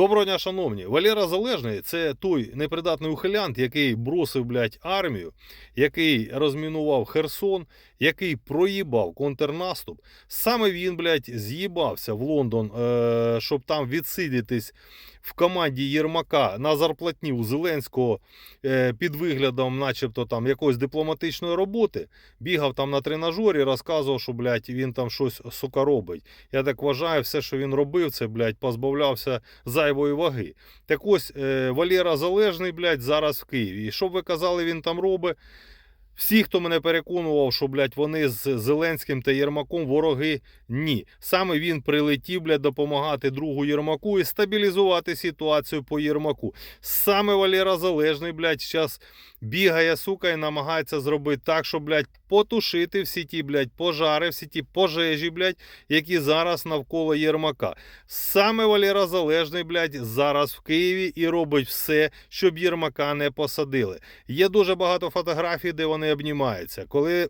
Доброго дня, шановні. Валера Залежний це той непридатний ухилянт, який бросив, блядь, армію, який розмінував Херсон, який проїбав контрнаступ. Саме він, блядь, з'їбався в Лондон, е- щоб там відсидітись в команді Єрмака на зарплатні у Зеленського е- під виглядом, начебто, там якоїсь дипломатичної роботи. Бігав там на тренажері, розказував, що, блядь, він там щось сука робить. Я так вважаю, все, що він робив, це, блядь, позбавлявся зайвої ваги. Так ось е, Валера Залежний, блядь, зараз в Києві. І що б ви казали, він там робить? Всі, хто мене переконував, що, блядь, вони з Зеленським та Єрмаком вороги, ні. Саме він прилетів, блядь, допомагати другу Єрмаку і стабілізувати ситуацію по Єрмаку. Саме Валера Залежний, блядь, зараз бігає, сука, і намагається зробити так, щоб, блядь, потушити всі ті, блядь, пожари, всі ті пожежі, блядь, які зараз навколо Єрмака. Саме Валера Залежний, блядь, зараз в Києві і робить все, щоб Єрмака не посадили. Є дуже багато фотографій, де вони обнімаються. Коли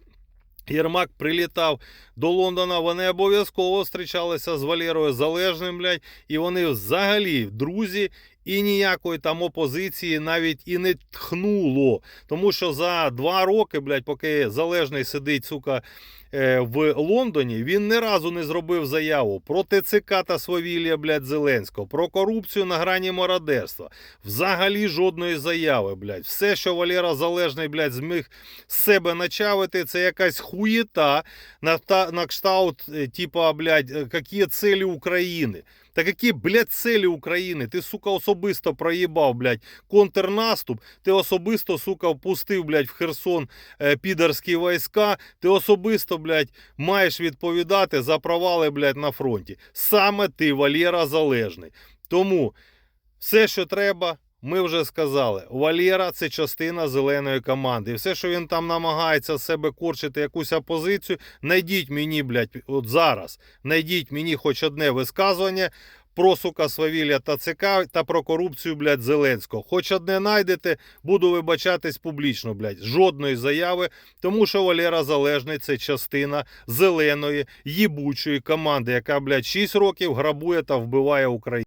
Єрмак прилітав до Лондона, вони обов'язково зустрічалися з Валерою Залежним, блядь, і вони взагалі друзі. І ніякої там опозиції навіть і не тхнуло. Тому що за два роки, блядь, поки залежний сидить, сука, е, в Лондоні, він ні разу не зробив заяву про ТЦК та свавілля, блядь, Зеленського, про корупцію на грані мародерства. Взагалі жодної заяви, блядь. Все, що Валера Залежний, блядь, зміг з себе начавити, це якась хуєта на, та, на кшталт, е, типа, блядь, е, які цілі України. Та які, блядь, цілі України? Ти, сука, особисто проїбав, блядь, контрнаступ. Ти особисто, сука, впустив, блядь, в Херсон е, підарські війська. Ти особисто, блядь, маєш відповідати за провали, блядь, на фронті. Саме ти, Валера Залежний. Тому все, що треба. Ми вже сказали, Валєра це частина зеленої команди. І все, що він там намагається з себе корчити якусь опозицію, найдіть мені, блядь, от зараз, найдіть мені хоч одне висказування про сука свавілля та ЦК та про корупцію, блядь, Зеленського. Хоч одне найдете, буду вибачатись публічно, блядь. Жодної заяви, тому що Валера Залежний це частина зеленої їбучої команди, яка, блядь, 6 років грабує та вбиває Україну.